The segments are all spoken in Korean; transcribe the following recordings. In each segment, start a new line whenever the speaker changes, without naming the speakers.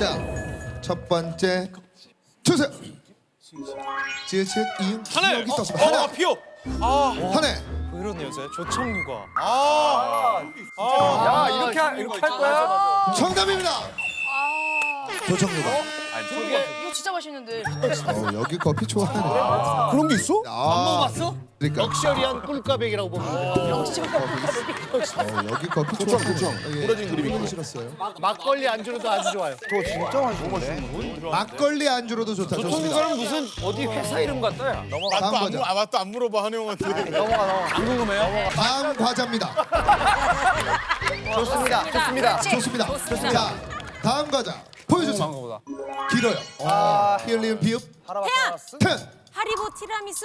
자, 첫 번째 주세요. 지읒 이응
하늘.
기억이 떴습니다.
어,
하나,
피오.
한해.
왜 이러네 요새 조청유가.
야 이렇게 하- 이렇게 할 거야?
정답입니다. 조정유가.
이거 진짜 맛있는데.
어, 여기 커피 좋아하네.
그런 게 있어?
아, 먹어봤어? 그러니까
럭셔리한 꿀까백이라고 보면
어, 여기 커피 좋아하네. 조청, 부러진 그림이 싫었어요.
막걸리 안주로도 아주 좋아요.
막걸리 안주로도 좋다. 좋습니다.
이거는 무슨 어디 회사 이름 같다야.
다음 과자.
아 맞다 안 물어봐 한우 형한테.
안 궁금해요?
다음 과자입니다.
좋습니다. 좋습니다.
좋습니다. 자, 다음 과자 보여주세요. 길어요. 히얼리은 비읍
태양.
텐.
하리보 티라미수.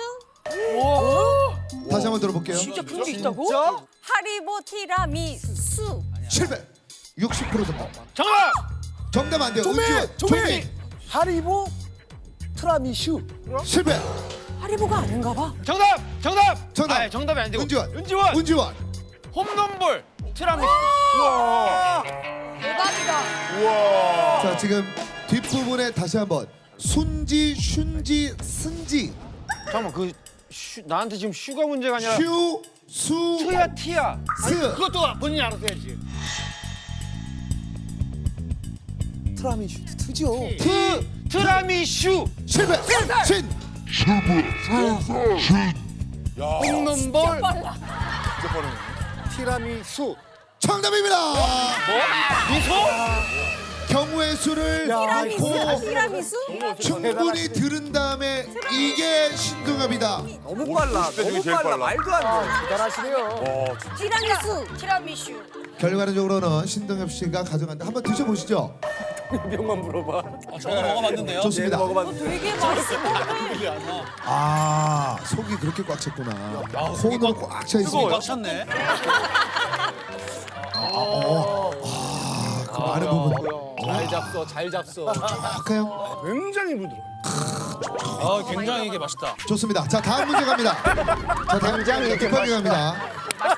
다시 한번 들어볼게요.
진짜 그런 게 있다고? 하리보 티라미수.
실패. 60% 정답.
정답.
정답 안 돼요.
조미! 조미. 하리보 트라미슈.
실패.
하리보가 아닌가 봐.
정답. 정답.
정답.
아니, 정답이 안 되고.
은지원.
은지원.
은지원.
홈런볼. 트라미슈.
대박이다.
자, 지금 뒷부분에 다시 한번 순지, 슌지, 승지,
잠깐만 그 슈, 나한테 지금 슈가 문제가 아니라
슈, 수,
티야 티야.
스.
그것도 본인이 알아서 해야지. 트라미슈 트죠.
트 트라미슈.
실패. 신.
홈런볼. 티라미수.
정답입니다.
미소?
경우의 수를
티라미수.
놓고
티라미수?
충분히 들은 다음에 이게 신동엽이다.
너무 빨라. 너무 빨라. 말도 안 돼. 대단하시네요.
티라미수. 티라미슈.
결과적으로는 신동엽 씨가 가져간다. 한번 드셔보시죠.
명만 물어봐.
저도 먹어봤는데요.
좋습니다.
되게 맛있을 것 같아.
아 속이 그렇게 꽉 찼구나. 콩으로 꽉차 있으니까.
꽉 찼네.
그 많은 부분.
잘 잡숴, 잘 잡숴.
할까요?
굉장히 부드러.
아, 굉장히 이게 맛있다.
좋습니다. 자 다음 문제 갑니다. 자 다음 문제 급하게 갑니다.